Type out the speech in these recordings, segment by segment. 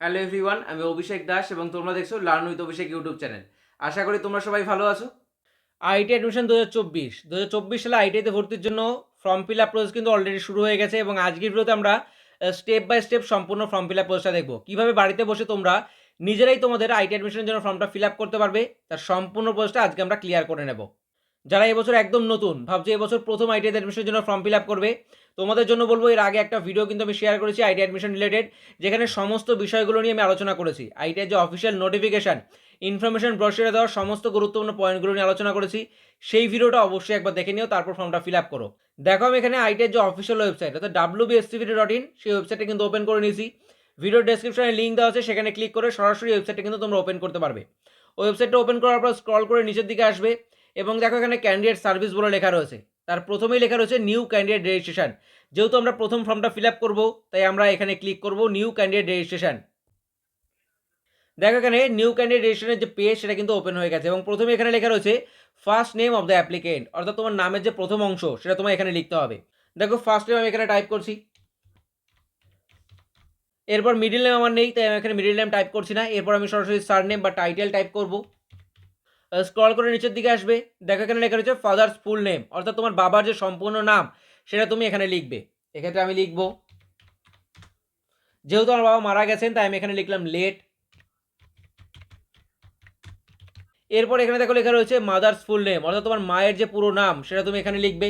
Hello everyone, আমি অভিষেক দাস এবং তোমরা দেখছ learn with Abhishek YouTube channel. আশা করি তোমরা সবাই ভালো আছো। আইটি অ্যাডমিশন দু হাজার চব্বিশ। দু হাজার চব্বিশ সালে আইটিতে ভর্তির জন্য ফর্ম ফিল আপ প্রসেস কিন্তু অলরেডি শুরু হয়ে গেছে এবং আজকের ভিডিওতে আমরা স্টেপ বাই স্টেপ সম্পূর্ণ ফর্ম ফিল আপ প্রসেসটা দেখব। কীভাবে বাড়িতে বসে তোমরা নিজেরাই তোমাদের আইটি অ্যাডমিশনের জন্য ফর্মটা ফিল আপ করতে পারবে, তার সম্পূর্ণ প্রসেসটা আজকে আমরা ক্লিয়ার করে নেব। যারা এবছর একদম নতুন, ভাবছে এবছর প্রথম আইটি অ্যাডমিশনের জন্য ফর্ম ফিল আপ করবে। তোমাদের জন্য বলব, এর আগে একটা ভিডিও কিন্তু আমি শেয়ার করেছি আইটি অ্যাডমিশন রিলেটেড যেখানে সমস্ত বিষয়গুলো নিয়ে আমি আলোচনা করেছি। আইটিআই যে অফিসিয়াল নোটিফিকেশান ইনফরমেশন ব্রশিয়ারে দেওয়ার সমস্ত গুরুত্বপূর্ণ পয়েন্টগুলো নিয়ে আলোচনা করেছি। সেই ভিডিওটা অবশ্যই একবার দেখে নিও, তারপর ফর্মটা ফিল আপ করো। দেখো আমি এখানে আইটিআই যে অফিসিয়াল ওয়েবসাইট অর্থাৎ ডাব্লিউ বিএসটিভিটি ডট ইন সেই ওয়েবসাইটটা কিন্তু ওপেন করে নিয়েছি। ভিডিও ডেসক্রিপশনে লিঙ্ক দেওয়া আছে, সেখানে ক্লিক করে সরাসরি ওয়েবসাইটটা কিন্তু তোমরা ওপেন করতে পারবে। ওয়েবসাইটটা ওপেন করার পর স্ক্রল করে নিচের দিকে আসবে। এবং দেখো এখানে ক্যান্ডিডেট সার্ভিস বলে লেখা রয়েছে। তার প্রথমেই লেখা রয়েছে নিউ ক্যান্ডিডেট রেজিস্ট্রেশন যেহেতু আমরা প্রথম ফর্মটা ফিল আপ করব, তাই আমরা এখানে ক্লিক করব নিউ ক্যান্ডিডেট রেজিস্ট্রেশন দেখো এখানে নিউ ক্যান্ডিডেট রেজিস্ট্রেশনের যে পেজ সেটা কিন্তু ওপেন হয়ে গেছে এবং প্রথমে এখানে লেখা রয়েছে first name of the applicant অর্থাৎ তোমার নামের যে প্রথম অংশ, সেটা তোমার এখানে লিখতে হবে। দেখো ফার্স্ট নেম আমি এখানে টাইপ করছি। এরপর মিডিল নেম আমার নেই, তাই আমি এখানে মিডিল নেম টাইপ করছি না। এরপর আমি সরাসরি সার নেম বা টাইটেল টাইপ করব। স্ক্রল করে নিচের দিকে আসবে। দেখো এখানে লেখা রয়েছে ফাদার্স ফুল নেম অর্থাৎ তোমার বাবার যে সম্পূর্ণ নাম, সেটা তুমি এখানে লিখবে। এক্ষেত্রে আমি লিখব, যেহেতু আমার বাবা মারা গেছেন, তাই আমি এখানে লিখলাম লেট এরপর এখানে দেখো লেখা রয়েছে মাদার্স ফুল নেম অর্থাৎ তোমার মায়ের যে পুরো নাম, সেটা তুমি এখানে লিখবে।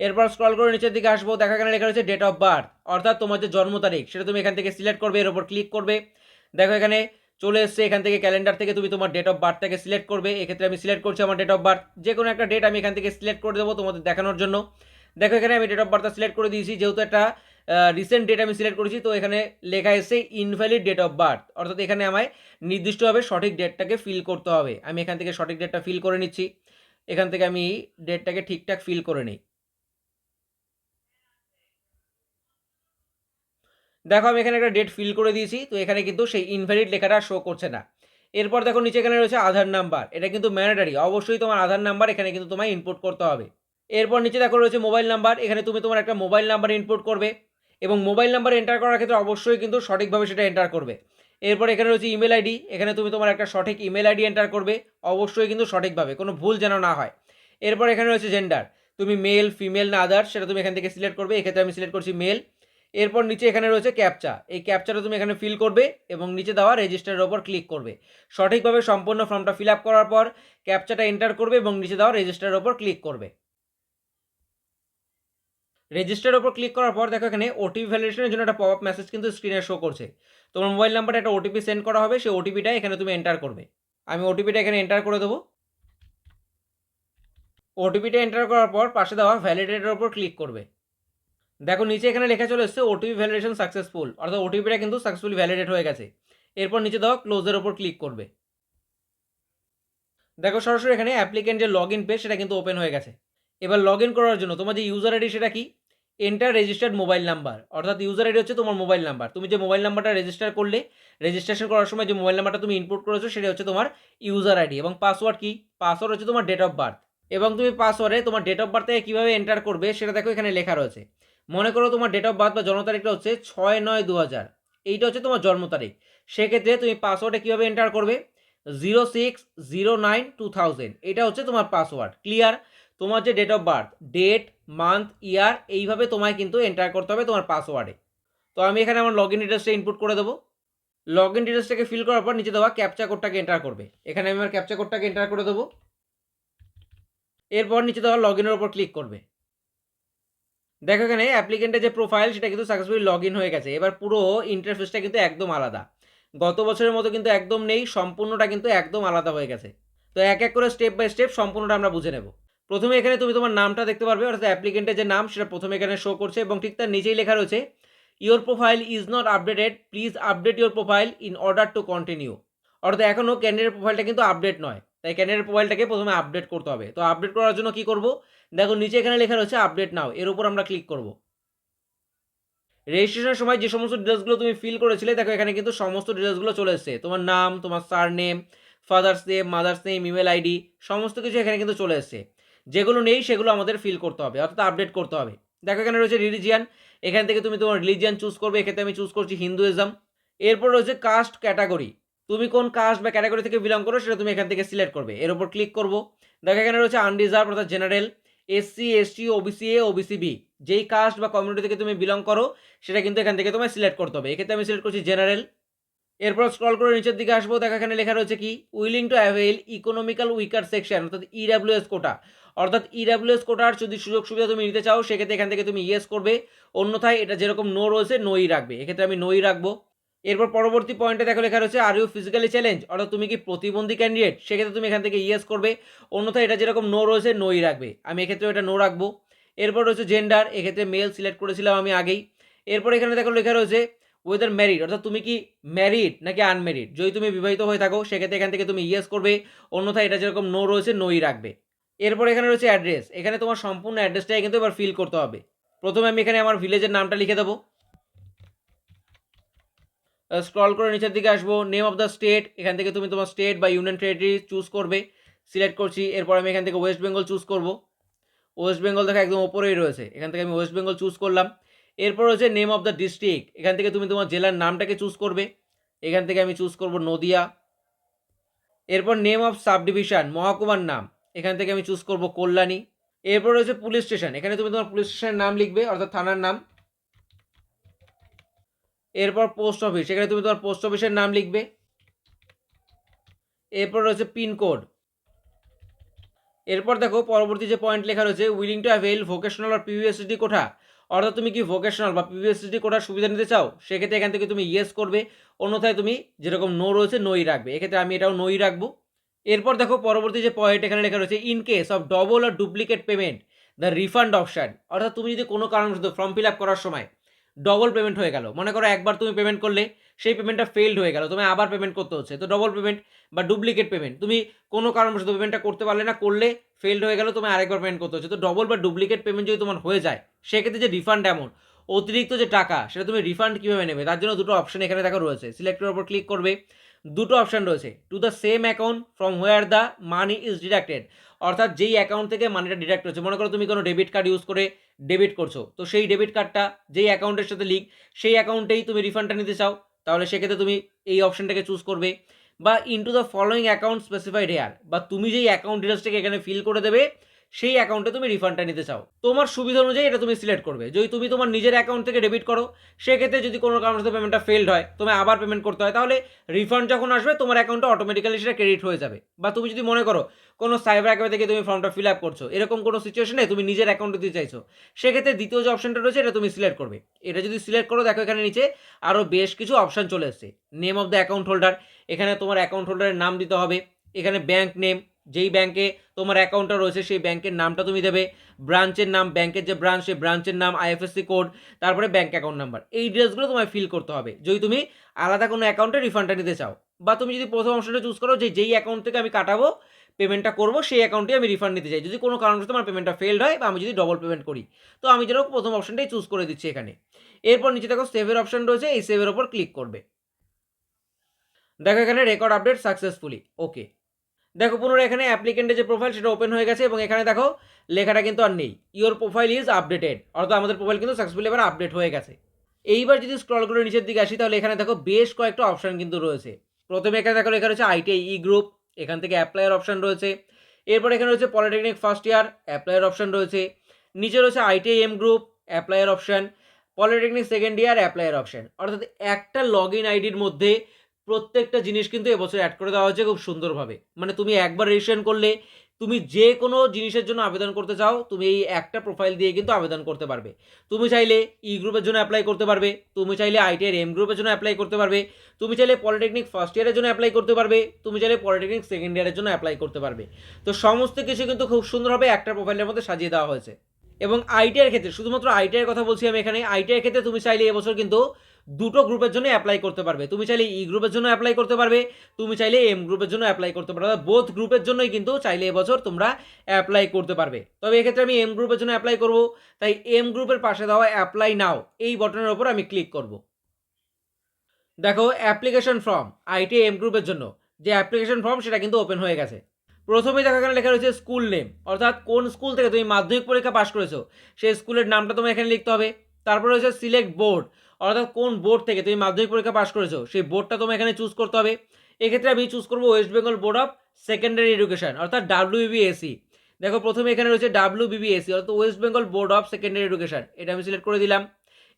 এরপর স্ক্রল করে নিচের দিকে আসব, দেখা এখানে লেখা রয়েছে ডেট অফ বার্থ অর্থাৎ তোমার যে জন্ম তারিখ, সেটা তুমি এখান থেকে সিলেক্ট করবে, এর উপর ক্লিক করবে। দেখো এখানে চলে এসছে এখান থেকে ক্যালেন্ডার থেকে। তুমি তোমার ডেট অফ বার্থটাকে সিলেক্ট করবে। এক্ষেত্রে আমি সিলেক্ট করছি আমার ডেট অফ বার্থ যে কোনো একটা ডেট আমি এখান থেকে সিলেক্ট করে দেবো তোমাদের দেখানোর জন্য। দেখো, এখানে আমি ডেট অফ বার্থটা সিলেক্ট করে দিয়েছি। যেহেতু একটা রিসেন্ট ডেট আমি সিলেক্ট করেছি, তো এখানে লেখা এসে ইনভ্যালিড ডেট অফ বার্থ অর্থাৎ এখানে আমায় নির্দিষ্টভাবে সঠিক ডেটটাকে ফিল করতে হবে। আমি এখান থেকে সঠিক ডেটটা ফিল করে নিচ্ছি। এখান থেকে আমি ডেটটাকে ঠিকঠাক ফিল করে নিই। দেখো আমি এখানে একটা ডেট ফিল করে দিয়েছি, তো এখানে কিন্তু সেই ইনভ্যালিড লেখাটা শো করছে না। এরপর দেখো নিচে এখানে রয়েছে আধার নাম্বার এটা কিন্তু ম্যান্ডেটারি অবশ্যই তোমার আধার নাম্বার এখানে কিন্তু তোমায় ইনপুট করতে হবে। এরপর নিচে দেখো রয়েছে মোবাইল নাম্বার এখানে তুমি তোমার একটা মোবাইল নাম্বার ইনপুট করবে, এবং মোবাইল নাম্বার এন্টার করার ক্ষেত্রে অবশ্যই কিন্তু সঠিকভাবে সেটা এন্টার করবে। এরপর এখানে রয়েছে ইমেল আইডি এখানে তুমি তোমার একটা সঠিক ইমেল আইডি এন্টার করবে, অবশ্যই কিন্তু সঠিকভাবে, কোনো ভুল যেন না হয়। এরপর এখানে রয়েছে জেন্ডার তুমি মেল ফিমেল না আদার সেটা তুমি এখান থেকে সিলেক্ট করবে, এক্ষেত্রে আমি সিলেক্ট করছি মেল এরপর নিচে এখানে রয়েছে ক্যাপচা এই ক্যাপচাটা তুমি এখানে ফিল করবে এবং নিচে দেওয়া রেজিস্টারের ওপর ক্লিক করবে। সঠিকভাবে সম্পূর্ণ ফর্মটা ফিল আপ করার পর ক্যাপচাটা এন্টার করবে এবং নিচে দেওয়া রেজিস্টারের ওপর ক্লিক করবে। রেজিস্টারের ওপর ক্লিক করার পর দেখো এখানে ওটিপি ভ্যালিডেশনের জন্য একটা পপ আপ মেসেজ কিন্তু স্ক্রিনে শো করছে। তোমার মোবাইল নাম্বারে একটা ওটিপি সেন্ড করা হবে, সেই ওটিপিটা এখানে তুমি এন্টার করবে। আমি ওটিপিটা এখানে এন্টার করে দেবো। ওটিপিটা এন্টার করার পর পাশে দেওয়া ভ্যালিডেটের ওপর ক্লিক করবে। দেখো, নিচে এখানে লেখা চলে এসছে ওটিপি ভ্যালিডেশন সাকসেসফুল অর্থাৎ ওটিপিটা কিন্তু সাকসেসফুলি ভ্যালিডেট হয়ে গেছে। এরপর নিচে দেওয়া ক্লোজের ওপর ক্লিক করবে। দেখো, সরাসরি এখানে অ্যাপ্লিকেন্ট যে লগ ইন পেজ সেটা কিন্তু ওপেন হয়ে গেছে। এবার লগ ইন করার জন্য তোমার যে ইউজার আইডি সেটা কি? এন্টার রেজিস্টার্ড মোবাইল নাম্বার অর্থাৎ ইউজার আইডি হচ্ছে তোমার মোবাইল নাম্বার তুমি যে মোবাইল নাম্বারটা রেজিস্টার করলে রেজিস্ট্রেশন করার সময় যে মোবাইল নাম্বারটা তুমি ইনপুট করেছ, সেটা হচ্ছে তোমার ইউজার আইডি এবং পাসওয়ার্ড কি? পাসওয়ার্ড হচ্ছে তোমার ডেট অফ বার্থ এবং তুমি পাসওয়ার্ডে তোমার ডেট অফ বার্থ থেকে কীভাবে এন্টার করবে, সেটা দেখো এখানে লেখা রয়েছে। মনে করো তোমার ডেট অফ বার্থ বা জন্ম তারিখটা হচ্ছে ছয় নয় দু হাজার। এইটা হচ্ছে তোমার জন্ম তারিখ। সেক্ষেত্রে তুমি পাসওয়ার্ডে কীভাবে এন্টার করবে? Zero six zero nine two thousand এটা হচ্ছে তোমার পাসওয়ার্ড ক্লিয়ার তোমার যে date of birth date month year এইভাবে তোমায় কিন্তু এন্টার করতে হবে তোমার পাসওয়ার্ডে তো আমি এখানে আমার লগ ইন ডিটেলসটা ইনপুট করে দেবো। লগ ইন ডিটেলসটাকে ফিল করার পর নিচে দেওয়া ক্যাপচা কোডটাকে এন্টার করবে। এখানে আমি আমার ক্যাপচা কোডটাকে এন্টার করে দেবো। এরপর নিচে দেওয়া লগ ইনের ওপর ক্লিক করবে। দেখো এখানে অ্যাপ্লিকেন্টের যে প্রোফাইল সেটা কিন্তু সাকসেসফুলি লগ ইন হয়ে গেছে। এবার পুরো ইন্টারফেসটা কিন্তু একদম আলাদা। গত বছরের মতো কিন্তু একদম নেই, সম্পূর্ণটা কিন্তু একদম আলাদা হয়ে গেছে। তো এক এক করে স্টেপ বাই স্টেপ সম্পূর্ণটা আমরা বুঝে নেব। প্রথমে এখানে তুমি তোমার নামটা দেখতে পারবে, অর্থাৎ অ্যাপ্লিকেন্টের যে নাম, সেটা প্রথমে এখানে শো করছে এবং ঠিক তার নিচেই লেখা রয়েছে your profile is not updated please update your profile in order to continue অর্থাৎ এখনও ক্যান্ডিডেট প্রোফাইলটা কিন্তু আপডেট নয়। তাই ক্যান্ডিডেট প্রোফাইলটাকে প্রথমে আপডেট করতে হবে। তো আপডেট করার জন্য কি করব? দেখো নিচে এখানে লেখা রয়েছে আপডেট নাও এর উপর আমরা ক্লিক করব। রেজিস্ট্রেশনের সময় যে সমস্ত ডিটেলসগুলো তুমি ফিল করেছিলে, দেখো এখানে কিন্তু সমস্ত ডিটেলসগুলো চলে এসছে। তোমার নাম, তোমার surname father's name mother's name email ID সমস্ত কিছু এখানে কিন্তু চলে এসছে। যেগুলো নেই, সেগুলো আমাদের ফিল করতে হবে, অর্থাৎ আপডেট করতে হবে। দেখো এখানে রয়েছে রিলিজিয়ান এখান থেকে তুমি তোমার রিলিজিয়ান চুজ করবে, এক্ষেত্রে আমি চুজ করছি হিন্দুইজম এরপর রয়েছে কাস্ট ক্যাটাগরি তুমি কোন কাস্ট বা ক্যাটাগরি থেকে বিলং করো, সেটা তুমি এখান থেকে সিলেক্ট করবে। এর উপর ক্লিক করব। দেখো এখানে রয়েছে আনরিজার্ভ অর্থাৎ general SC ST OBC A OBC B যেই কাস্ট বা কমিউনিটি থেকে তুমি বিলং করো, সেটা কিন্তু এখান থেকে তোমায় সিলেক্ট করতে হবে। এক্ষেত্রে আমি সিলেক্ট করছি জেনারেল এরপর স্ক্রল করে নিচের দিকে আসব, দেখো এখানে লেখা রয়েছে কি? Willing to avail economical weaker section অর্থাৎ ইডাব্লিউএস কোটা অর্থাৎ ইডাব্লিউএস কোটার যদি সুযোগ সুবিধা তুমি নিতে চাও, সেক্ষেত্রে এখান থেকে তুমি ইয়েস করবে। অন্যথায় এটা যেরকম নো রয়েছে নোই রাখবে। এক্ষেত্রে আমি নোই রাখব। এরপর পরবর্তী পয়েন্টে দেখো লেখা রয়েছে আর ইউ ফিজিক্যালি চ্যালেঞ্জ অর্থাৎ তুমি কি প্রতিবন্ধী ক্যান্ডিডেট সেক্ষেত্রে তুমি এখান থেকে ইয়েস করবে। অন্যথায় এটা যেরকম নো রয়েছে নোই রাখবে। আমি এক্ষেত্রে এটা নো রাখব। এরপর রয়েছে জেন্ডার এক্ষেত্রে মেল সিলেক্ট করেছিলাম আমি আগেই। এরপর এখানে দেখো লেখা রয়েছে ওয়েদার ম্যারিড অর্থাৎ তুমি কি ম্যারিড নাকি আনম্যারিড যদি তুমি বিবাহিত হয়ে থাকো, সেক্ষেত্রে এখান থেকে তুমি ইয়েস করবে। অন্যথায় এটা যেরকম নো রয়েছে নোই রাখবে। এরপর এখানে রয়েছে অ্যাড্রেস এখানে তোমার সম্পূর্ণ অ্যাড্রেসটাই কিন্তু এবার ফিল করতে হবে। প্রথমে আমি এখানে আমার ভিলেজের নামটা লিখে দেবো। স্ক্রল করে নিচের দিকে আসব নেম অফ দ্য স্টেট এখান থেকে তুমি তোমার স্টেট বা ইউনিয়ন টেরিটরি চুজ করবে সিলেক্ট করছি, এরপর আমি এখান থেকে ওয়েস্ট বেঙ্গল চুজ করব। ওয়েস্ট বেঙ্গল দেখা একদম ওপরেই রয়েছে, এখান থেকে আমি ওয়েস্ট বেঙ্গল চুজ করলাম। এরপর হচ্ছে নেম অফ দ্য ডিস্ট্রিক্ট এখান থেকে তুমি তোমার জেলার নামটাকে চুজ করবে, এখান থেকে আমি চুজ করব নদিয়া। এরপর নেম অফ সাব ডিভিশন মহকুমার নাম, এখান থেকে আমি চুজ করব কল্যাণী। এরপর রয়েছে পুলিশ স্টেশন এখানে তুমি তোমার পুলিশ স্টেশনের নাম লিখবে, অর্থাৎ থানার নাম। এরপর পোস্ট অফিস এখানে তুমি তোমার পোস্ট অফিসের নাম লিখবে। এরপর রয়েছে পিনকোড এরপর দেখো, পরবর্তী যে পয়েন্ট লেখা রয়েছে উইলিং টু অ্যাভেল ভোকেশনাল আর পিভিএসডি কোঠা। অর্থাৎ তুমি কি ভোকেশনাল বা পিভিএসডি কোঠার সুবিধা নিতে চাও? সেক্ষেত্রে এখান থেকে তুমি ইয়েস করবে। অন্যথায় তুমি যেরকম নো রয়েছে নোই রাখবে। এক্ষেত্রে আমি এটাও নোই রাখব। এরপর দেখো, পরবর্তী যে পয়েন্ট এখানে লেখা রয়েছে in case of double or duplicate payment the refund option অর্থাৎ তুমি যদি কোনো কারণবশত ফর্ম ফিল আপ করার সময় ডবল পেমেন্ট হয়ে গেল। মনে করো একবার তুমি পেমেন্ট করলে, সেই পেমেন্টটা ফেলড হয়ে গেল তুমি আবার পেমেন্ট করতে হচ্ছে। তো ডবল পেমেন্ট বা ডুপ্লিকেট পেমেন্ট তুমি কোনো কারণবশত পেমেন্টটা করতে পারলে না, করলে ফেলড হয়ে গেল তুমি আরেকবার পেমেন্ট করতে হচ্ছে। তো ডবল বা ডুপ্লিকেট পেমেন্ট যদি তোমার হয়ে যায়, সেক্ষেত্রে যে রিফান্ড অ্যামাউন্ট অতিরিক্ত যে টাকা, সেটা তুমি রিফান্ড কীভাবে নেবে? তার জন্য দুটো অপশন এখানে দেখা রয়েছে। সিলেক্টের উপর ক্লিক করবে। দুটো অপশান রয়েছে। To the same account from where the money is deducted অর্থাৎ যেই অ্যাকাউন্ট থেকে মানিটা ডিডাক্ট হচ্ছে, মনে করো তুমি কোনো ডেবিট কার্ড ইউজ করে ডেবিট করছ, তো সেই ডেবিট কার্ডটা যেই অ্যাকাউন্টের সাথে লিঙ্ক সেই অ্যাকাউন্টেই তুমি রিফান্ডটা নিতে চাও, তাহলে সেক্ষেত্রে তুমি এই অপশানটাকে চুজ করবে। বা into the following account specified here বা তুমি যেই অ্যাকাউন্ট ডিটেলসটাকে এখানে ফিল করে দেবে সেই অ্যাকাউন্টে তুমি রিফান্ডটা নিতে চাও। তোমার সুবিধা অনুযায়ী এটা তুমি সিলেক্ট করবে। যদি তুমি তোমার নিজের অ্যাকাউন্ট থেকে ডেবিট করো, সেক্ষেত্রে যদি কোনো কারণে পেমেন্টটা ফেলড হয় তুমি আবার পেমেন্ট করতে হয়, তাহলে রিফান্ড যখন আসবে, তোমার অ্যাকাউন্টে অটোমেটিক্যালি সেটা ক্রেডিট হয়ে যাবে। বা তুমি যদি মনে করো, কোনো সাইবার অ্যাকাউন্ট থেকে তুমি ফর্মটা ফিল আপ করছ, এরকম কোনো সিচুয়েশনে তুমি নিজের অ্যাকাউন্টে দিতে চাইছো, সেক্ষেত্রে দ্বিতীয় যে অপশনটা রয়েছে, এটা তুমি সিলেক্ট করবে। এটা যদি সিলেক্ট করো, দেখো এখানে নিচে আরও বেশ কিছু অপশান চলে এসছে। Name of the account holder এখানে তোমার অ্যাকাউন্ট হোল্ডারের নাম দিতে হবে, এখানে ব্যাংক নেম যেই ব্যাংকে তোমার অ্যাকাউন্টটা রয়েছে, সেই ব্যাংকের নামটা তুমি দেবে। ব্রাঞ্চের নাম, ব্যাংকের যে ব্রাঞ্চ, সেই ব্রাঞ্চের নাম, আইএফএসসি কোড, তারপরে ব্যাংক অ্যাকাউন্ট নাম্বার। এই ডিটেলসগুলো তোমায় ফিল করতে হবে। যদি তুমি আলাদা কোনো অ্যাকাউন্টে রিফান্ডটা নিতে চাও বা তুমি যদি প্রথম অপশনটা চুজ করো যে যেই অ্যাকাউন্ট থেকে আমি কাটাবো পেমেন্টটা করব, সেই অ্যাকাউন্টে আমি রিফান্ড নিতে চাই। যদি কোনো কারণে আমার পেমেন্টটা ফেলড হয় বা আমি যদি ডবল পেমেন্ট করি। তো আমি যেন প্রথম অপশনটাই চুজ করে দিচ্ছি এখানে। এরপর নিচে দেখো সেভের অপশন রয়েছে, এই সেভের ওপর ক্লিক করবে। দেখো এখানে রেকর্ড আপডেট সাকসেসফুলি ওকে দেখো পুনরায় এখানে অ্যাপ্লিকেন্টের যে প্রোফাইল সেটা ওপেন হয়ে গেছে এবং এখানে দেখো লেখাটা কিন্তু আর নেই। ইওর প্রোফাইল ইজ আপডেটেড অর্থাৎ আমাদের প্রোফাইল কিন্তু সাকসেসফুলি এবার আপডেট হয়ে গেছে। এইবার যদি স্ক্রল করে নিচের দিকে আসি, তাহলে এখানে দেখো বেশ কয়েকটা অপশান কিন্তু রয়েছে। প্রথমে এখানে দেখো লেখা রয়েছে আইটিআই ই গ্রুপ এখান থেকে অ্যাপ্লাইয়ের অপশান রয়েছে। এরপর এখানে রয়েছে পলিটেকনিক ফার্স্ট ইয়ার অ্যাপ্লাইয়ের অপশান রয়েছে। নিচে রয়েছে আইটিআই এম গ্রুপ অ্যাপ্লাইয়ের অপশান পলিটেকনিক সেকেন্ড ইয়ার অ্যাপ্লাইয়ের অপশান অর্থাৎ একটা লগ ইন আইডির মধ্যে প্রত্যেকটা জিনিস কিন্তু এবছর অ্যাড করে দেওয়া হয়েছে খুব সুন্দরভাবে। মানে তুমি একবার রেজিস্ট্রেশন করলে, তুমি যে কোনো জিনিসের জন্য আবেদন করতে চাও, তুমি এই একটা প্রোফাইল দিয়ে কিন্তু আবেদন করতে পারবে। তুমি চাইলে ই গ্রুপের জন্য অ্যাপ্লাই করতে পারবে, তুমি চাইলে আইটিআর এম গ্রুপের জন্য অ্যাপ্লাই করতে পারবে, তুমি চাইলে পলিটেকনিক ফার্স্ট ইয়ারের জন্য অ্যাপ্লাই করতে পারবে, তুমি চাইলে পলিটেকনিক সেকেন্ড ইয়ারের জন্য অ্যাপ্লাই করতে পারবে। তো সমস্ত কিছু কিন্তু খুব সুন্দরভাবে একটা প্রোফাইলের মধ্যে সাজিয়ে দেওয়া হয়েছে। এবং আইটিআর ক্ষেত্রে, শুধুমাত্র আইটিআর কথা বলছি আমি এখানে আইটিআর ক্ষেত্রে তুমি চাইলে এবছর কিন্তু দুটো গ্রুপের জন্য অ্যাপ্লাই করতে পারবে। তুমি চাইলে ই গ্রুপের জন্য অ্যাপ্লাই করতে পারবে, তুমি চাইলে এম গ্রুপের জন্য অ্যাপ্লাই করতে পারবে। বোথ গ্রুপের জন্যই কিন্তু চাইলে এবছর তোমরা অ্যাপ্লাই করতে পারবে। তবে এক্ষেত্রে আমি এম গ্রুপের জন্য অ্যাপ্লাই করব। তাই এম গ্রুপের পাশে দেওয়া অ্যাপ্লাই নাও এই বটনের ওপর আমি ক্লিক করব। দেখো অ্যাপ্লিকেশন ফর্ম আইটি এম গ্রুপের জন্য। যে অ্যাপ্লিকেশন ফর্ম সেটা কিন্তু ওপেন হয়ে গেছে। প্রথমেই দেখো এখানে লেখা রয়েছে স্কুল নেম অর্থাৎ কোন স্কুল থেকে তুমি মাধ্যমিক পরীক্ষা পাশ করেছ? সেই স্কুলের নামটা তোমার এখানে লিখতে হবে। তারপরে হচ্ছে সিলেক্ট বোর্ড অর্থাৎ কোন বোর্ড থেকে তুমি মাধ্যমিক পরীক্ষা পাস করেছ, সেই বোর্ডটা তোমার এখানে চুজ করতে হবে। এক্ষেত্রে আমি চুজ করব West Bengal board of secondary education অর্থাৎ ডাব্লিউবিএসি দেখো, প্রথমে এখানে রয়েছে ডাব্লিউ বিবিএসি অর্থাৎ West Bengal board of secondary education এটা আমি সিলেক্ট করে দিলাম।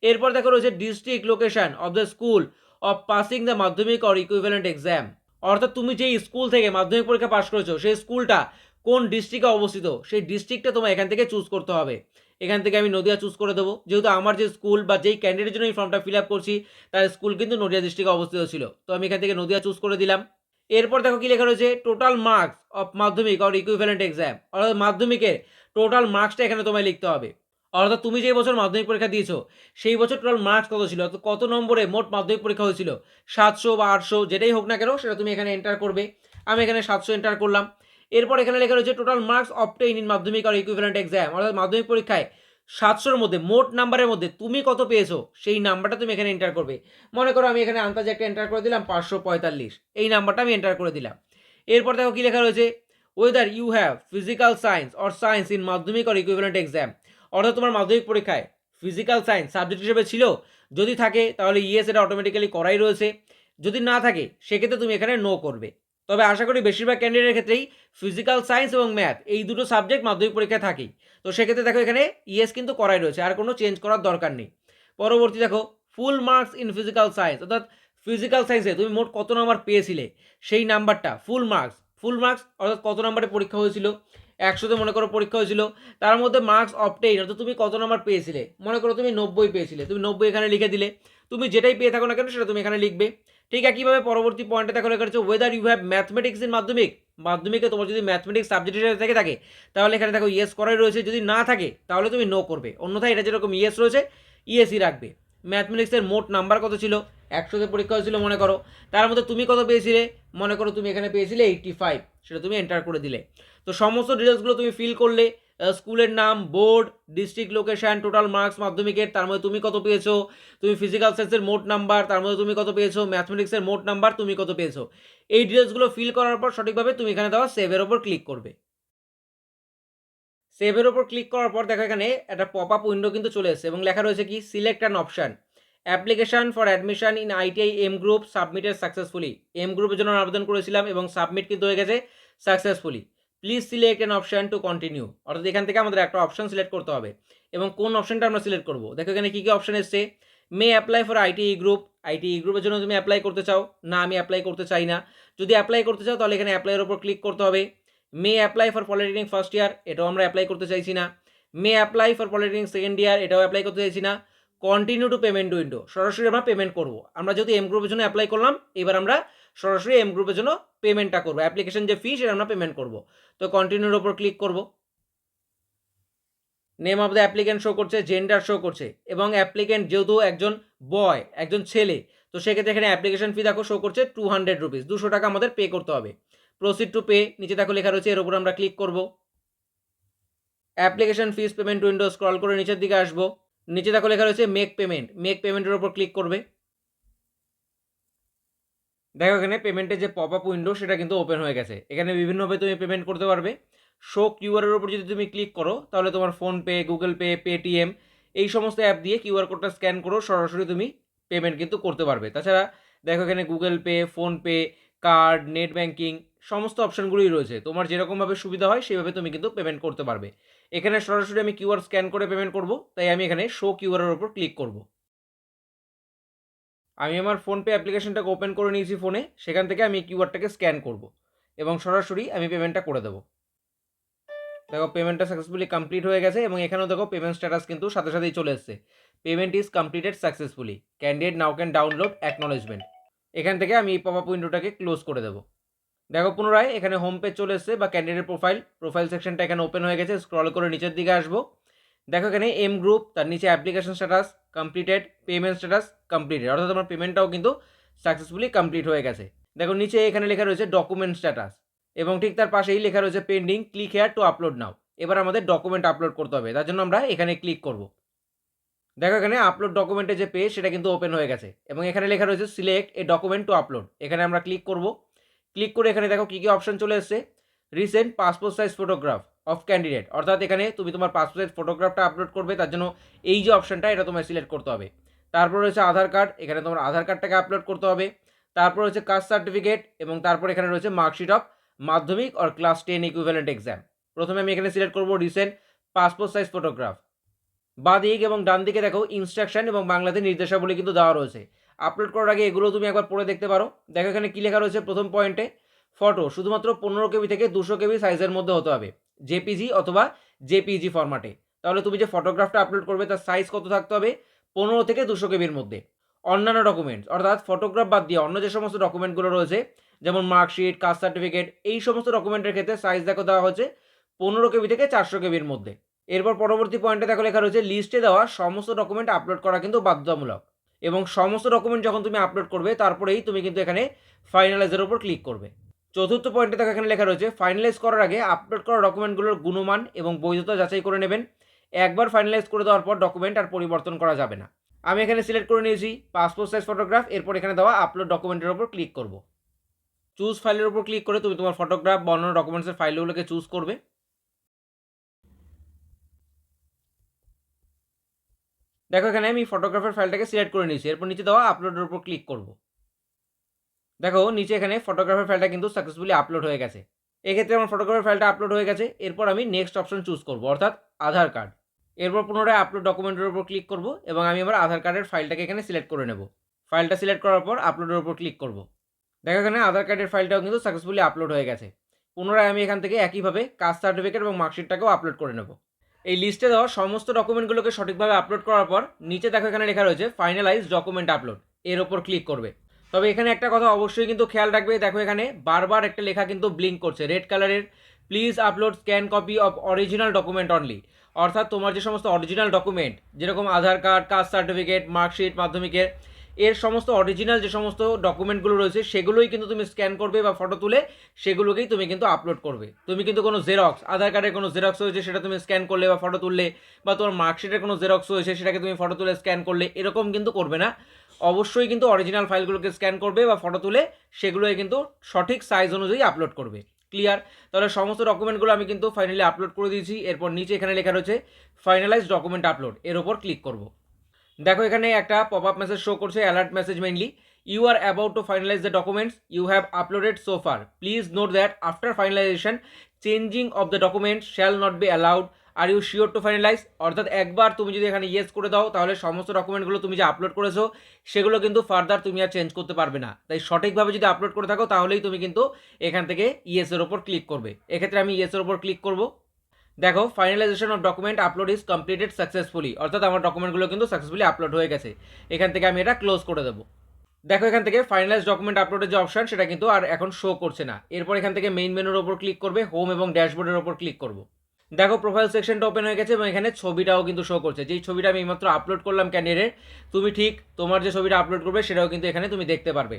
এরপর দেখো, রয়েছে district location of the school of passing the Madhyamik or equivalent exam অর্থাৎ তুমি যেই স্কুল থেকে মাধ্যমিক পরীক্ষা পাস করেছ, সেই স্কুলটা কোন ডিস্ট্রিক্টে অবস্থিত, সেই ডিস্ট্রিক্টটা তোমার এখান থেকে চুজ করতে হবে। এখান থেকে আমি নদিয়া চুজ করে দেবো। যেহেতু আমার যে স্কুল বা যেই ক্যান্ডিডেটের জন্য এই ফর্মটা ফিল আপ করছি, তার স্কুল কিন্তু নদিয়া ডিস্ট্রিক্টে অবস্থিত ছিল। তো আমি এখান থেকে নদিয়া চুজ করে দিলাম। এরপর দেখো কি লেখা রয়েছে total marks of Madhyamik or equivalent exam অর্থাৎ মাধ্যমিকের টোটাল মার্কসটা এখানে তোমায় লিখতে হবে। অর্থাৎ তুমি যে বছর মাধ্যমিক পরীক্ষা দিয়েছ, সেই বছর টোটাল মার্কস কত ছিল? অর্থাৎ কত নম্বরে মোট মাধ্যমিক পরীক্ষা হয়েছিল? সাতশো বা আটশো, যেটাই হোক না কেন, সেটা তুমি এখানে এন্টার করবে। আমি এখানে সাতশো এন্টার করলাম। এরপর এখানে লেখা রয়েছে টোটাল মার্কস অবটেইন ইন মাধ্যমিক আর ইকুইভ্যালেন্ট এক্সাম অর্থাৎ মাধ্যমিক পরীক্ষায় সাতশোর মধ্যে, মোট নাম্বারের মধ্যে তুমি কত পেয়েছ? সেই নাম্বারটা তুমি এখানে এন্টার করবে। মনে করো আমি এখানে আন্তাজে একটা এন্টার করে দিলাম, পাঁচশো পঁয়তাল্লিশ। এই নাম্বারটা আমি এন্টার করে দিলাম। এরপর দেখো কি লেখা রয়েছে whether you have physical science or science in Madhyamik or equivalent exam অর্থাৎ তোমার মাধ্যমিক পরীক্ষায় ফিজিক্যাল সায়েন্স সাবজেক্ট হিসেবে ছিল। যদি থাকে তাহলে ইএস এটা অটোমেটিক্যালি করাই রয়েছে। যদি না থাকে, সেক্ষেত্রে তুমি এখানে নো করবে। তবে আশা করি বেশিরভাগ ক্যান্ডিডেটের ক্ষেত্রেই ফিজিক্যাল সায়েন্স এবং ম্যাথ এই দুটো সাবজেক্ট মাধ্যমিক পরীক্ষায় থাকেই। তো সেক্ষেত্রে দেখো এখানে ইএস কিন্তু করাই রয়েছে, আর কোনো চেঞ্জ করার দরকার নেই। পরবর্তী দেখো full marks in physical science অর্থাৎ ফিজিক্যাল সায়েন্সে তুমি মোট কত নাম্বার পেয়েছিলে? সেই নাম্বারটা ফুল মার্কস ফুল মার্কস অর্থাৎ কত নাম্বারে পরীক্ষা হয়েছিল? একশোতে মনে করো পরীক্ষা হয়েছিল, তার মধ্যে মার্কস অপটেইন অর্থাৎ তুমি কত নাম্বার পেয়েছিলে? মনে করো তুমি নব্বই পেয়েছিলে, তুমি নব্বই এখানে লিখে দিলে। তুমি যেটাই পেয়ে থাকো না কেন, সেটা তুমি এখানে লিখবে। ঠিক একইভাবে পরবর্তী পয়েন্টে দেখো লেখা রয়েছে whether you have mathematics in Madhyamik, মাধ্যমিকে তোমার যদি ম্যাথমেটিক্স সাবজেক্ট হিসেবে থেকে থাকে, তাহলে এখানে দেখো ইয়েস করাই রয়েছে, যদি না থাকে, তাহলে তুমি নো করবে। অন্যথায় এটা যেরকম ইয়েস রয়েছে ইএসই রাখবে। ম্যাথমেটিক্সের মোট নাম্বার কত ছিল? একশোতে পরীক্ষা হয়েছিল, মনে করো। তার মধ্যে তুমি কত পেয়েছিলে? মনে করো তুমি এখানে পেয়েছিলে এইটটি ফাইভ সেটা তুমি এন্টার করে দিলে। তো সমস্ত ডিটেলসগুলো তুমি ফিল করলে স্কুলের নাম, board district location total marks মাধ্যমিকের, তার মধ্যে তুমি কত পেয়েছ? তুমি ফিজিক্যাল সায়েন্সের মোট নাম্বার তার মধ্যে তুমি কত পেয়েছ? ম্যাথমেটিক্সের মোট নাম্বার তুমি কত পেয়েছ? এই ডিটেলসগুলো ফিল করার পর সঠিকভাবে তুমি এখানে দেওয়া সেভের ওপর ক্লিক করবে। সেভের ওপর ক্লিক করার পর দেখো এখানে একটা পপ আপ উইন্ডো কিন্তু চলে এসেছে এবং লেখা রয়েছে কি? Select an option application for admission in ITI M group submitted successfully M গ্রুপের জন্য আবেদন করেছিলাম এবং সাবমিট কিন্তু হয়ে গেছে successfully please select an option to continue অর্থাৎ এখান থেকে আমাদের একটা অপশন সিলেক্ট করতে হবে। এবং কোন অপশনটা আমরা সিলেক্ট করব? দেখো এখানে কী কী অপশন এসছে? May apply for ITI E group ITI E গ্রুপের জন্য তুমি অ্যাপ্লাই করতে চাও। না, আমি অ্যাপ্লাই করতে চাই না। যদি অ্যাপ্লাই করতে চাও, তাহলে এখানে অ্যাপ্লাইয়ের ওপর ক্লিক করতে হবে। May apply for polytechnic first year এটাও আমরা অ্যাপ্লাই করতে চাইছি না। May apply for polytechnic second year এটাও অ্যাপ্লাই করতে চাইছি না। কন্টিনিউ টু পেমেন্ট উইন্ডো সরাসরি আমরা পেমেন্ট করব। আমরা যেহেতু এম গ্রুপের জন্য অ্যাপ্লাই করলাম, এবার আমরা সরাসরি এম গ্রুপের জন্য পেমেন্টটা করব। অ্যাপ্লিকেশন যে ফি সেটা আমরা পেমেন্ট করব। তো কন্টিনিউর ওপর ক্লিক করব। Name of the applicant show করছে জেন্ডার শো করছে এবং অ্যাপ্লিকেন্ট যেহেতু একজন বয় একজন ছেলে, তো সেক্ষেত্রে এখানে অ্যাপ্লিকেশন ফি দেখো শো করছে টু হান্ড্রেড রুপিস দুশো টাকা আমাদের পে করতে হবে। প্রসিড টু পে নিচে দেখো লেখা রয়েছে, এর উপর আমরা ক্লিক করব। Application fees payment window scroll করে নিচের দিকে আসব। নিচে দেখো লেখা রয়েছে মেক পেমেন্ট মেক পেমেন্টের উপর ক্লিক করবে। দেখো এখানে পেমেন্টের যে পপ আপ উইন্ডো সেটা কিন্তু ওপেন হয়ে গেছে। এখানে বিভিন্নভাবে তুমি পেমেন্ট করতে পারবে। শো কিউআরের উপর যদি তুমি ক্লিক করো, তাহলে তোমার ফোনপে গুগল পে পেটিএম এই সমস্ত অ্যাপ দিয়ে কিউআর কোডটা স্ক্যান করো, সরাসরি তুমি পেমেন্ট কিন্তু করতে পারবে। তাছাড়া দেখো এখানে Google Pay PhonePe card net banking সমস্ত অপশানগুলোই রয়েছে। তোমার যেরকমভাবে সুবিধা হয় সেইভাবে তুমি কিন্তু পেমেন্ট করতে পারবে। এখানে সরাসরি আমি কিউআর স্ক্যান করে পেমেন্ট করব, তাই আমি এখানে শো কিউআরের উপর ক্লিক করব। আমি আমার ফোনপে অ্যাপ্লিকেশনটাকে ওপেন করে নিয়েছি ফোনে, সেখান থেকে আমি কিউআরটাকে স্ক্যান করব এবং সরাসরি আমি পেমেন্টটা করে দেবো। দেখো পেমেন্টটা সাকসেসফুলি কমপ্লিট হয়ে গেছে এবং এখানেও দেখো পেমেন্ট স্ট্যাটাস কিন্তু সাথে সাথেই চলে এসছে। Payment is completed successfully candidate now can download acknowledgement এখান থেকে আমি এই পপ আপ উইন্ডোটাকে ক্লোজ করে দেবো। দেখো পুনরায় এখানে হোম পেজ চলে এসছে বা ক্যান্ডিডেট প্রোফাইল প্রোফাইল সেকশনটা এখানে ওপেন হয়ে গেছে। স্ক্রল করে নিচের দিকে আসব। দেখো এখানে এম গ্রুপ তার নিচে application status completed payment status completed অর্থাৎ আমার পেমেন্টটাও কিন্তু সাকসেসফুলি কমপ্লিট হয়ে গেছে। দেখো নিচে এখানে লেখা রয়েছে ডকুমেন্ট স্ট্যাটাস এবং ঠিক তার পাশেই লেখা রয়েছে pending click here to upload now এবার আমাদের ডকুমেন্ট আপলোড করতে হবে, তার জন্য আমরা এখানে ক্লিক করব। দেখো এখানে আপলোড ডকুমেন্টের যে পেজ সেটা কিন্তু ওপেন হয়ে গেছে। এবং এখানে লেখা রয়েছে select a document to upload এখানে আমরা ক্লিক করব। ক্লিক করে এখানে দেখো কী কী অপশন চলে এসছে। Recent passport size photograph of candidate অর্থাৎ এখানে তুমি তোমার পাসপোর্ট সাইজ ফটোগ্রাফটা আপলোড করবে, তার জন্য এই যে অপশানটা এটা তোমায় সিলেক্ট করতে হবে। তারপর রয়েছে আধার কার্ড এখানে তোমার আধার কার্ডটাকে আপলোড করতে হবে। তারপর রয়েছে কাস্ট সার্টিফিকেট এবং তারপর এখানে রয়েছে মার্কশিট অফ মাধ্যমিক আর ক্লাস টেন ইকুইভ্যালেন্ট এক্সাম প্রথমে আমি এখানে সিলেক্ট করব রিসেন্ট পাসপোর্ট সাইজ ফটোগ্রাফ বা দিক এবং ডান দিকে দেখো ইনস্ট্রাকশন এবং বাংলাতে নির্দেশাবলী কিন্তু দেওয়া রয়েছে। আপলোড করার আগে এগুলো তুমি একবার পড়ে দেখতে পারো। দেখো এখানে কী লেখা রয়েছে প্রথম পয়েন্টে ফটো শুধুমাত্র পনেরো কেবি থেকে দুশো কেবি সাইজের মধ্যে হতে হবে। জেপিজি অথবা জেপিজি ফরম্যাটে তাহলে তুমি যে ফটোগ্রাফটা আপলোড করবে, তার সাইজ কত থাকতে হবে? পনেরো থেকে দুশো কেবির মধ্যে। অন্যান্য ডকুমেন্টস অর্থাৎ ফটোগ্রাফ বাদ দিয়ে অন্য যে সমস্ত ডকুমেন্টগুলো রয়েছে, যেমন মার্কশিট কাস্ট সার্টিফিকেট এই সমস্ত ডকুমেন্টের ক্ষেত্রে সাইজ দেখো দেওয়া হচ্ছে পনেরো কেবি থেকে চারশো কেবির মধ্যে। এরপর পরবর্তী পয়েন্টে দেখো লেখা রয়েছে লিস্টে দেওয়া সমস্ত ডকুমেন্ট আপলোড করা কিন্তু বাধ্যতামূলক। এবং সমস্ত ডকুমেন্ট যখন তুমি আপলোড করবে, তারপরেই তুমি কিন্তু এখানে ফাইনালাইজের উপর ক্লিক করবে। চতুর্থ পয়েন্টে দেখো এখানে লেখা রয়েছে ফাইনালাইজ করার আগে আপলোড করা ডকুমেন্টগুলোর গুণমান এবং বৈধতা যাচাই করে নেবেন। একবার ফাইনালাইজ করে দেওয়ার পর ডকুমেন্ট আর পরিবর্তন করা যাবে না। আমি এখানে সিলেক্ট করে নিয়েছি পাসপোর্ট সাইজ ফটোগ্রাফ এরপর এখানে দেওয়া আপলোড ডকুমেন্টের উপর ক্লিক করব। চুজ ফাইলের উপর ক্লিক করে তুমি তোমার ফটোগ্রাফ বা অন্য ডকুমেন্টসের ফাইলগুলোকে চুজ করবে। দেখো এখানে আমি ফটোগ্রাফের ফাইলটাকে সিলেক্ট করে নিয়েছি, এরপর নিচে দেওয়া আপলোডের উপর ক্লিক করব। দেখো, নিচে এখানে ফটোগ্রাফার ফাইলটা কিন্তু সাকসেসফুলি আপলোড হয়ে গেছে। এক্ষেত্রে আমার ফটোগ্রাফার ফাইলটা আপলোড হয়ে গেছে, এরপর আমি নেক্সট অপশন চুজ করব, অর্থাৎ আধার কার্ড এরপর পুনরায় আপলোড ডকুমেন্টের উপর ক্লিক করব এবং আমি আমার আধার কার্ডের ফাইলটাকে এখানে সিলেক্ট করে নেব। ফাইলটা সিলেক্ট করার পর আপলোডের উপর ক্লিক করব। দেখো এখানে আধার কার্ডের ফাইলটাও কিন্তু সাকসেসফুলি আপলোড হয়ে গেছে। পুনরায় আমি এখান থেকে একইভাবে কাস্ট সার্টিফিকেট এবং মার্কশিটটাকেও আপলোড করে নেব। এই লিস্টে দেওয়া সমস্ত ডকুমেন্টগুলোকে সঠিকভাবে আপলোড করার পর, নিচে দেখো এখানে লেখা রয়েছে ফাইনালাইজ ডকুমেন্ট আপলোড এর ওপর ক্লিক করবে। তবে এখানে একটা কথা অবশ্যই কিন্তু খেয়াল রাখবে, দেখো এখানে বারবার একটা লেখা কিন্তু ব্লিঙ্ক করছে রেড কালারের please upload scan copy of original document only অর্থাৎ তোমার যে সমস্ত অরিজিনাল ডকুমেন্ট যেরকম Aadhaar card caste certificate marksheet মাধ্যমিকের, এর সমস্ত অরিজিনাল যে সমস্ত ডকুমেন্টগুলো রয়েছে, সেগুলোই কিন্তু তুমি স্ক্যান করবে বা ফটো তুলে সেগুলোকেই তুমি কিন্তু আপলোড করবে। তুমি কিন্তু কোনো জেরক্স আধার কার্ডের কোনো জেরক্স হয়েছে সেটা তুমি স্ক্যান করলে বা ফটো তুললে, বা তোমার মার্কশিটের কোনো জেরক্স হয়েছে সেটাকে তুমি ফটো তুলে স্ক্যান করলে, এরকম কিন্তু করবে না। অবশ্যই কিন্তু অরিজিনাল ফাইলগুলোকে স্ক্যান করবে বা ফটো তুলে সেগুলোই কিন্তু সঠিক সাইজ অনুযায়ী আপলোড করবে। ক্লিয়ার তাহলে সমস্ত ডকুমেন্টগুলো আমি কিন্তু ফাইনালি আপলোড করে দিয়েছি। এরপর নিচে এখানে লেখা রয়েছে ফাইনালাইজ ডকুমেন্ট আপলোড এর ওপর ক্লিক করব। দেখো এখানে একটা পপ আপ মেসেজ শো করছে alert message mainly you are about to finalise the documents you have uploaded so far please note that after finalisation changing of the document shall not be allowed are you sure to finalise অর্থাৎ একবার তুমি যদি এখানে yes করে দাও, তাহলে সমস্ত ডকুমেন্টগুলো তুমি যে আপলোড করেছ, সেগুলো কিন্তু ফার্দার তুমি আর চেঞ্জ করতে পারবে না। তাই সঠিকভাবে যদি আপলোড করে থাকো, তাহলেই তুমি কিন্তু এখান থেকে ইয়েসের ওপর ক্লিক করবে। এক্ষেত্রে আমি ইয়েসের ওপর ক্লিক করব। দেখো finalisation of document upload is completed successfully অর্থাৎ আমার ডকুমেন্টগুলো কিন্তু সাকসেসফুলি আপলোড হয়ে গেছে। এখান থেকে আমি এটা ক্লোজ করে দেবো। দেখো, এখান থেকে ফাইনালাইজ ডকুমেন্ট আপলোডের যে অপশন সেটা কিন্তু আর এখন শো করছে না। এরপর এখান থেকে মেইন মেনুর ওপর ক্লিক করবে হোম এবং ড্যাশবোর্ডের ওপর ক্লিক করব। দেখো প্রোফাইল সেকশনটা ওপেন হয়ে গেছে এবং এখানে ছবিটাও কিন্তু শো করছে। যেই ছবিটা আমি এইমাত্র আপলোড করলাম ক্যান্ডিডেট তুমি ঠিক তোমার যে ছবিটা আপলোড করবে সেটাও কিন্তু এখানে তুমি দেখতে পারবে।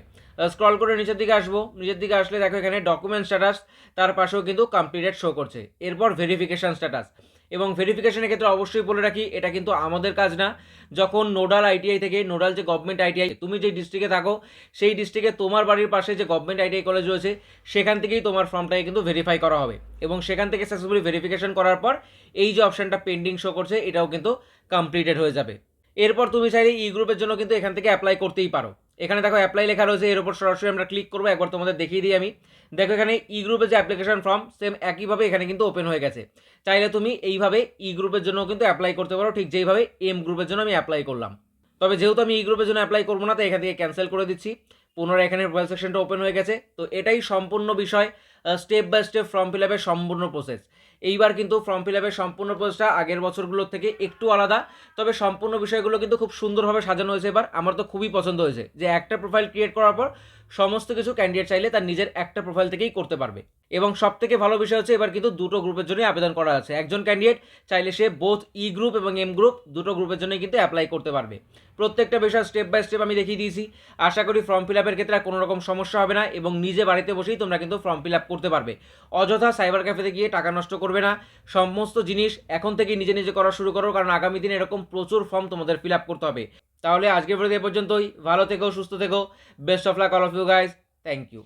স্ক্রল করে নিচের দিকে আসব। নিচের দিকে আসলে দেখো এখানে ডকুমেন্ট স্ট্যাটাস তার পাশেও কিন্তু কমপ্লিটেড শো করছে। এরপর ভেরিফিকেশান স্ট্যাটাস এবং ভেরিফিকেশনের ক্ষেত্রে অবশ্যই বলে রাখি, এটা কিন্তু আমাদের কাজ না। যখন নোডাল আইটিআই থেকে, নোডাল যে গভর্নমেন্ট আইটিআই তুমি যে ডিস্ট্রিক্টে থাকো, সেই ডিস্ট্রিক্টে তোমার বাড়ির পাশে যে গভর্নমেন্ট আইটিআই কলেজ রয়েছে, সেখান থেকেই তোমার ফর্মটাকে কিন্তু ভেরিফাই করা হবে। এবং সেখান থেকে সাকসেসফুলি ভেরিফিকেশন করার পর, এই যে অপশানটা পেন্ডিং শো করছে, এটাও কিন্তু কমপ্লিটেড হয়ে যাবে। এরপর তুমি চাইলে ই গ্রুপের জন্য কিন্তু এখান থেকে অ্যাপ্লাই করতেই পারো। এখানে দেখো অ্যাপ্লাই লেখা রয়েছে, এর উপর সরাসরি আমরা ক্লিক করব, একবার তোমাদের দেখিয়ে দিই আমি। দেখো এখানে ই গ্রুপের যে অ্যাপ্লিকেশন ফর্ম সেম একইভাবে এখানে কিন্তু ওপেন হয়ে গেছে। চাইলে তুমি এইভাবে ই গ্রুপের জন্য কিন্তু অ্যাপ্লাই করতে পারো, ঠিক যেইভাবে এম গ্রুপের জন্য আমি অ্যাপ্লাই করলাম। তবে যেহেতু আমি ই গ্রুপের জন্য অ্যাপ্লাই করব না তাই এখান থেকে ক্যান্সেল করে দিচ্ছি। পুনরায় এখানে প্রোফাইল সেকশনটা ওপেন হয়ে গেছে। তো এটাই সম্পূর্ণ বিষয় step by step form fill আপের সম্পূর্ণ প্রসেস এইবার কিন্তু ফর্ম ফিল আপের সম্পূর্ণ প্রসেসটা আগের বছরগুলোর থেকে একটু আলাদা। তবে সম্পূর্ণ বিষয়গুলো কিন্তু খুব সুন্দরভাবে সাজানো হয়েছে এবার। আমার তো খুবই পছন্দ হয়েছে যে একটা প্রোফাইল ক্রিয়েট করার পর সমস্ত কিছু ক্যান্ডিডেট চাইলে তার নিজের একটা প্রোফাইল থেকেই করতে পারবে। এবং সব থেকে ভালো বিষয় হচ্ছে এবার কিন্তু দুটো গ্রুপের জন্যই আবেদন করা আছে। একজন ক্যান্ডিডেট চাইলে সে বোথ ই গ্রুপ এবং এম গ্রুপ দুটো গ্রুপের জন্যই কিন্তু অ্যাপ্লাই করতে পারবে। প্রত্যেকটা বিষয় স্টেপ বাই স্টেপ আমি দেখিয়ে দিয়েছি। আশা করি ফর্ম ফিল আপের ক্ষেত্রে কোনো রকম সমস্যা হবে না এবং নিজে বাড়িতে বসেই তোমরা কিন্তু ফর্ম ফিল আপ করতে পারবে। অযথা সাইবার ক্যাফেতে গিয়ে টাকা নষ্ট করবে না। সমস্ত জিনিস এখন থেকেই নিজে নিজে করা শুরু করো, কারণ আগামী দিনে এরকম প্রচুর ফর্ম তোমাদের ফিল আপ করতে হবে। তাহলে আজকের ভিডিও এ পর্যন্তই। ভালো থেকো, সুস্থ থেকো। Best of luck all of you guys thank you